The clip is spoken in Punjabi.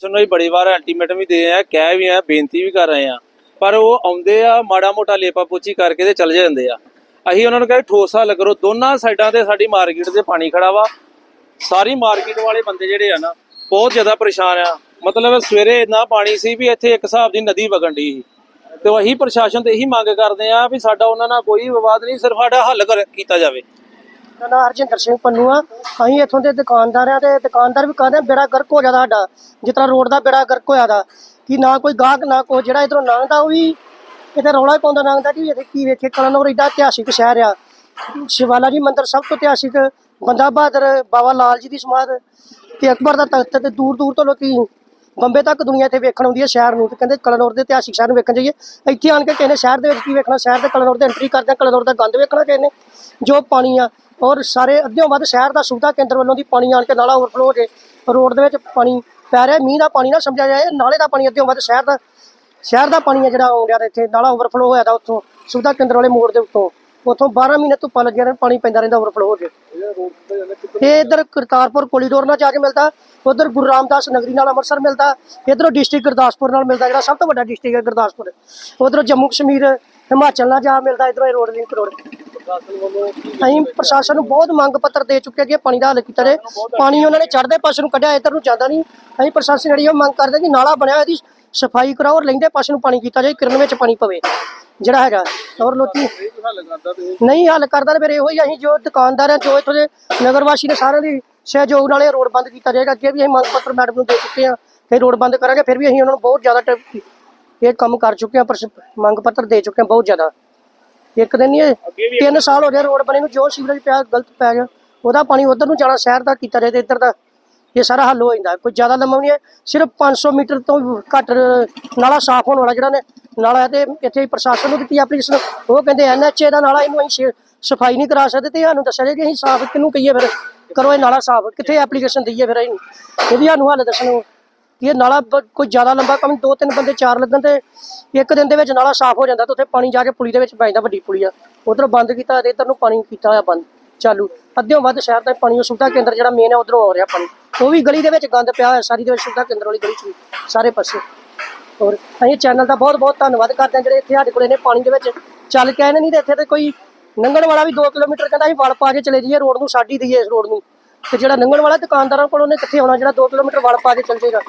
ਸਾਨੂੰ ਹੀ ਬੜੀ ਵਾਰ ਅਲਟੀਮੇਟਮ ਵੀ ਦੇ ਆ ਕਹਿ ਵੀ ਆ ਬੇਨਤੀ ਵੀ ਕਰ ਰਹੇ ਆ ਪਰ ਉਹ ਆਉਂਦੇ ਆ, ਮਾੜਾ ਮੋਟਾ ਲੇਪਾ ਪੋਚੀ ਕਰਕੇ ਤੇ ਚਲ ਜਾਂਦੇ ਆ। ਅਸੀਂ ਉਹਨਾਂ ਨੂੰ ਕਹਿੰਦੇ ਠੋਸ ਹੱਲ ਕਰੋ, ਦੋਨਾਂ ਸਾਈਡਾਂ ਤੇ ਸਾਡੀ ਮਾਰਕੀਟ ਤੇ ਪਾਣੀ ਖੜਾ ਵਾ। ਸਾਰੀ ਮਾਰਕੀਟ ਵਾਲੇ ਬੰਦੇ ਜਿਹੜੇ ਆ ਨਾ, ਬਹੁਤ ਜ਼ਿਆਦਾ ਪਰੇਸ਼ਾਨ ਆ। ਮਤਲਬ ਸਵੇਰੇ ਇੰਨਾ ਪਾਣੀ ਸੀ ਵੀ ਇੱਥੇ ਇੱਕ ਹਿਸਾਬ ਦੀ ਨਦੀ ਵਗਣ ਦੀ ਸੀ। ਤੇ ਅਸੀਂ ਪ੍ਰਸ਼ਾਸਨ ਤੇ ਇਹੀ ਮੰਗ ਕਰਦੇ ਆ ਵੀ ਸਾਡਾ ਉਹਨਾਂ ਨਾਲ ਕੋਈ ਵਿਵਾਦ ਨਹੀਂ, ਸਿਰਫ ਸਾਡਾ ਹੱਲ ਕਰ- ਕੀਤਾ ਜਾਵੇ। ਮੇਰਾ ਨਾਂ ਹਰਜਿੰਦਰ ਸਿੰਘ ਪੰਨੂ ਆ। ਅਸੀਂ ਇੱਥੋਂ ਦੇ ਦੁਕਾਨਦਾਰ ਆ ਤੇ ਦੁਕਾਨਦਾਰ ਵੀ ਕਹਿੰਦੇ ਆ, ਬੇੜਾ ਗਰਕ ਹੋ ਜਾਂਦਾ ਸਾਡਾ। ਜਿਸ ਤਰ੍ਹਾਂ ਰੋਡ ਦਾ ਬੇੜਾ ਗਰਕ ਹੋਇਆ ਦਾ ਕਿ ਨਾ ਕੋਈ ਗਾਹਕ ਨਾ ਕੋਈ ਜਿਹੜਾ ਇਧਰੋਂ ਲੰਘਦਾ ਉਹ ਵੀ ਕਿਤੇ ਰੌਲਾ ਹੀ ਪਾਉਂਦਾ ਲੰਘਦਾ ਕਿ ਇੱਥੇ ਕੀ ਵੇਖੇ ਕਲਨੌਰ ਏਡਾ ਇਤਿਹਾਸਿਕ ਸ਼ਹਿਰ ਆ। ਸ਼ਿਵਾਲਾ ਜੀ ਮੰਦਿਰ ਸਭ ਤੋਂ ਇਤਿਹਾਸਿਕ ਬੰਦਾ ਬਹਾਦਰ ਬਾਬਾ ਲਾਲ ਜੀ ਦੀ ਸਮਾਧ। ਤੇ ਅਕਬਰ ਦਾ ਤਖਤ ਤੇ ਦੂਰ ਦੂਰ ਤੋਂ ਲੋਕੀ ਬੰਬੇ ਤੱਕ ਦੁਨੀਆ ਇੱਥੇ ਵੇਖਣ ਆਉਂਦੀ ਹੈ ਸ਼ਹਿਰ ਨੂੰ। ਤੇ ਕਹਿੰਦੇ ਕਲਨੌਰ ਦੇ ਇਤਿਹਾਸਿਕ ਸ਼ਹਿਰ ਨੂੰ ਵੇਖਣ ਜਾਈਏ ਇੱਥੇ ਆਣ ਕੇ ਕਹਿੰਦੇ ਸ਼ਹਿਰ ਦੇ ਵਿੱਚ ਕੀ ਵੇਖਣਾ? ਸ਼ਹਿਰ ਦੇ ਕਲਨੌਰ ਦੇ ਐਂਟਰੀ ਕਰਦੇ ਆ ਕਲਨੌਰ ਦਾ ਗੰਦ ਵੇਖਣਾ ਕਹਿੰਦੇ ਜੋ ਪਾਣੀ ਆ। ਔਰ ਸਾਰੇ ਅੱਧਿਓਂ ਵੱਧ ਸ਼ਹਿਰ ਦਾ ਸੁਵਿਧਾ ਕੇਂਦਰ ਵੱਲੋਂ ਦੀ ਪਾਣੀ ਆਣ ਕੇ ਨਾਲਾ ਓਵਰਫਲੋ ਹੋ ਜੇ, ਰੋਡ ਦੇ ਵਿੱਚ ਪਾਣੀ ਪੈ ਰਿਹਾ, ਮੀਂਹ ਦਾ ਪਾਣੀ ਨਾ ਸਮਝਿਆ ਜਾਏ, ਨਾਲੇ ਦਾ ਪਾਣੀ ਅੱਧਿਓਂ ਵੱਧ ਸ਼ਹਿਰ ਦਾ ਸ਼ਹਿਰ ਦਾ ਪਾਣੀ ਹੈ ਜਿਹੜਾ ਆਉਣ ਡਿਆ ਇੱਥੇ ਨਾਲਾ ਓਵਰਫਲੋ ਹੋਇਆ ਦਾ ਉੱਥੋਂ, ਸੁਵਿਧਾ ਕੇਂਦਰ ਵਾਲੇ ਮੋੜ ਦੇ ਉੱਤੋਂ, ਉੱਥੋਂ 12 ਮਹੀਨੇ ਧੁੱਪਾਂ ਲੱਗੀਆਂ ਰਹਿਣ, ਪਾਣੀ ਪੈਂਦਾ ਰਹਿੰਦਾ ਓਵਰਫਲੋ ਹੋ ਜੇ। ਇਹ ਇਧਰ ਕਰਤਾਰਪੁਰ ਕੋਰੀਡੋਰ ਨਾਲ ਜਾ ਕੇ ਮਿਲਦਾ, ਉਧਰ ਗੁਰੂ ਰਾਮਦਾਸ ਨਗਰੀ ਨਾਲ ਅੰਮ੍ਰਿਤਸਰ ਮਿਲਦਾ, ਇਧਰੋਂ ਡਿਸਟ੍ਰਿਕਟ ਗੁਰਦਾਸਪੁਰ ਨਾਲ ਮਿਲਦਾ, ਜਿਹੜਾ ਸਭ ਤੋਂ ਵੱਡਾ ਡਿਸਟ੍ਰਿਕਟ ਹੈ ਗੁਰਦਾਸਪੁਰ। ਉਧਰੋਂ ਜੰਮੂ ਕਸ਼ਮੀਰ, ਹਿਮਾਚਲ ਨਾਲ ਜਾ ਮਿਲਦਾ, ਇਧਰੋਂ ਇਹ ਰੋਡ ਲਿੰਕ ਰੋਡ ਅਸੀਂ ਪ੍ਰਸ਼ਾਸਨ ਨੂੰ ਬਹੁਤ ਮੰਗ ਪੱਤਰ ਦੇ ਚੁੱਕੇ ਕਿ ਪਾਣੀ ਦਾ ਹੱਲ ਕੀਤਾ ਜਾਏ। ਪਾਣੀ ਉਹਨਾਂ ਨੇ ਚੜ੍ਹਦੇ ਪਾਸੇ ਨੂੰ ਕੱਢਿਆ, ਇੱਧਰ ਨੂੰ ਜਾਂਦਾ ਨਹੀਂ। ਅਸੀਂ ਪ੍ਰਸ਼ਾਸਨ ਜਿਹੜੀ ਉਹ ਮੰਗ ਕਰਦੇ ਕਿ ਨਾਲਾ ਬਣਿਆ ਇਹਦੀ ਸਫ਼ਾਈ ਕਰਾਓ ਔਰ ਲੈਂਦੇ ਪਾਸੇ ਨੂੰ ਪਾਣੀ ਕੀਤਾ ਜਾਏ, ਕਿਰਨ ਵਿੱਚ ਪਾਣੀ ਪਵੇ। ਜਿਹੜਾ ਹੈਗਾ ਔਰ ਲੋਕੀ ਨਹੀਂ ਹੱਲ ਕਰਦਾ ਤੇ ਫਿਰ ਇਹੋ ਹੀ ਅਸੀਂ ਜੋ ਦੁਕਾਨਦਾਰ ਆ, ਜੋ ਇੱਥੋਂ ਦੇ ਨਗਰ ਵਾਸੀ ਨੇ ਸਾਰਿਆਂ ਦੀ ਸਹਿਯੋਗ ਨਾਲ ਇਹ ਰੋਡ ਬੰਦ ਕੀਤਾ ਜਾਏਗਾ। ਅੱਗੇ ਵੀ ਅਸੀਂ ਮੰਗ ਪੱਤਰ ਮੈਡਮ ਨੂੰ ਦੇ ਚੁੱਕੇ ਆ ਫਿਰ ਰੋਡ ਬੰਦ ਕਰਾਂਗੇ, ਫਿਰ ਵੀ ਅਸੀਂ ਉਹਨਾਂ ਨੂੰ ਬਹੁਤ ਜ਼ਿਆਦਾ ਇਹ ਕੰਮ ਕਰ ਚੁੱਕੇ ਹਾਂ ਪਰ ਮੰਗ ਪੱਤਰ ਦੇ ਚੁੱਕੇ ਹਾਂ ਬਹੁਤ ਜ਼ਿਆਦਾ। ਇੱਕ ਦਿਨ ਨਹੀਂ ਤਿੰਨ ਸਾਲ ਹੋ ਗਏ ਰੋਡ ਬਣੇ ਨੂੰ ਜੋ ਸੀਵਰੇਜ ਪਿਆ ਗਲਤ ਪੈ ਗਿਆ। ਉਹਦਾ ਪਾਣੀ ਉਧਰ ਨੂੰ ਜਾਣਾ ਸ਼ਹਿਰ ਦਾ ਕੀਤਾ ਜਾਏ ਤੇ ਇੱਧਰ ਦਾ। ਇਹ ਸਾਰਾ ਹੱਲ ਹੋ ਜਾਂਦਾ। ਕੋਈ ਜ਼ਿਆਦਾ ਲੰਮਾ ਨਹੀਂ ਹੈ। ਸਿਰਫ 500 ਮੀਟਰ ਤੋਂ ਘੱਟ ਨਾਲਾ ਸਾਫ਼ ਹੋਣ ਵਾਲਾ ਜਿਹੜਾ ਨੇ ਨਾਲਾ ਹੈ ਤੇ ਇੱਥੇ ਪ੍ਰਸ਼ਾਸਨ ਨੂੰ ਦਿੱਤੀ ਐਪਲੀਕੇਸ਼ਨ ਉਹ ਕਹਿੰਦੇ ਐਨਐਚਏ ਦਾ ਨਾਲਾ ਇਹਨੂੰ ਅਸੀਂ ਸਫ਼ਾਈ ਨਹੀਂ ਕਰਾ ਸਕਦੇ ਤੇ ਸਾਨੂੰ ਦੱਸਿਆ ਕਿ ਅਸੀਂ ਸਾਫ਼ ਕਿਹਨੂੰ ਕਹੀਏ ਫਿਰ? ਕਰੋ ਇਹ ਨਾਲਾ ਸਾਫ਼। ਕਿੱਥੇ ਐਪਲੀਕੇਸ਼ਨ ਦਈਏ ਫਿਰ ਇਹਨੂੰ? ਇਹ ਵੀ ਸਾਨੂੰ ਹੱਲ ਦੱਸਣ ਕਿ ਇਹ ਨਾਲਾ ਕੋਈ ਜ਼ਿਆਦਾ ਲੰਬਾ ਕੰਮ ਦੋ ਤਿੰਨ ਬੰਦੇ, ਚਾਰ ਲੱਗਣ ਤੇ ਇੱਕ ਦਿਨ ਦੇ ਵਿੱਚ ਨਾਲਾ ਸਾਫ਼ ਹੋ ਜਾਂਦਾ ਤੇ ਉੱਥੇ ਪਾਣੀ ਜਾ ਕੇ ਪੁਲੀ ਦੇ ਵਿੱਚ ਪੈ ਜਾਂਦਾ, ਵੱਡੀ ਪੁਲੀ ਆ। ਉਧਰ ਬੰਦ ਕੀਤਾ ਤੇ ਇਧਰ ਨੂੰ ਪਾਣੀ ਕੀਤਾ ਹੋਇਆ ਬੰਦ, ਚਾਲੂ। ਅੱਧਿਓਂ ਵੱਧ ਸ਼ਹਿਰ ਦਾ ਪਾਣੀ, ਉਹ ਸੁਵਿਧਾ ਕੇਂਦਰ ਜਿਹੜਾ ਮੇਨ ਹੈ ਉਧਰੋਂ ਆ ਰਿਹਾ ਪਾਣੀ। ਉਹ ਵੀ ਗਲੀ ਦੇ ਵਿੱਚ ਗੰਦ ਪਿਆ ਹੋਇਆ, ਸਾਰੀ ਦੇ ਵਿੱਚ ਸੁਵਿਧਾ ਕੇਂਦਰ ਵਾਲੀ ਗਲੀ ਚ ਸਾਰੇ ਪਾਸੇ। ਔਰ ਅਸੀਂ ਚੈਨਲ ਦਾ ਬਹੁਤ ਬਹੁਤ ਧੰਨਵਾਦ ਕਰਦੇ ਹਾਂ, ਜਿਹੜੇ ਇੱਥੇ ਸਾਡੇ ਕੋਲ ਇਹਨੇ ਪਾਣੀ ਦੇ ਵਿੱਚ ਚੱਲ ਕੇ ਆਏ ਨੇ, ਨਹੀਂ ਤੇ ਇੱਥੇ ਤੇ ਕੋਈ ਲੰਘਣ ਵਾਲਾ ਵੀ 2 ਕਿਲੋਮੀਟਰ ਕਹਿੰਦਾ ਅਸੀਂ ਵੜ ਪਾ ਕੇ ਚਲੇ ਜਾਈਏ, ਰੋਡ ਨੂੰ ਸਾਡੀ ਦਈਏ ਇਸ ਰੋਡ ਨੂੰ। ਤੇ ਜਿਹੜਾ ਲੰਘਣ ਵਾਲਾ ਦੁਕਾਨਦਾਰਾਂ ਕੋਲ ਉਹਨੇ ਕਿੱਥੇ ਆਉਣਾ? ਜਿਹੜਾ 2 ਕਿਲੋਮੀਟਰ ਵਲ ਪਾ ਕੇ ਚੱਲ ਜਾਏਗਾ।